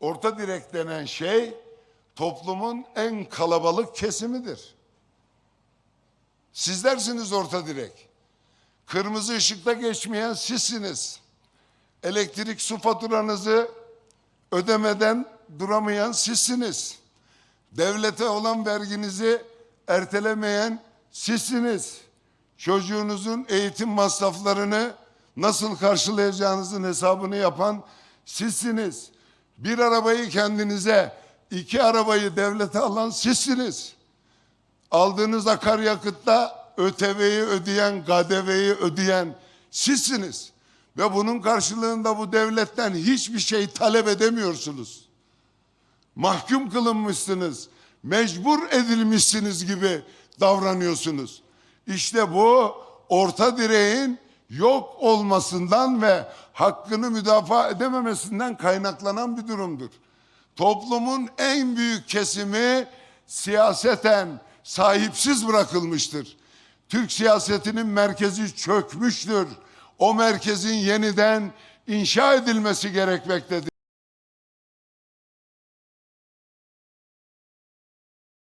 Orta direk denen şey toplumun en kalabalık kesimidir. Sizlersiniz orta direk. Kırmızı ışıkta geçmeyen sizsiniz. Elektrik su faturanızı ödemeden duramayan sizsiniz. Devlete olan verginizi ertelemeyen sizsiniz. Çocuğunuzun eğitim masraflarını nasıl karşılayacağınızın hesabını yapan sizsiniz. Bir arabayı kendinize, iki arabayı devlete alan sizsiniz. Aldığınız akaryakıtta ÖTV'yi ödeyen, KDV'yi ödeyen sizsiniz. Ve bunun karşılığında bu devletten hiçbir şey talep edemiyorsunuz. Mahkum kılınmışsınız, mecbur edilmişsiniz gibi davranıyorsunuz. İşte bu orta direğin yok olmasından ve hakkını müdafaa edememesinden kaynaklanan bir durumdur. Toplumun en büyük kesimi siyaseten sahipsiz bırakılmıştır. Türk siyasetinin merkezi çökmüştür. O merkezin yeniden inşa edilmesi gerekmektedir.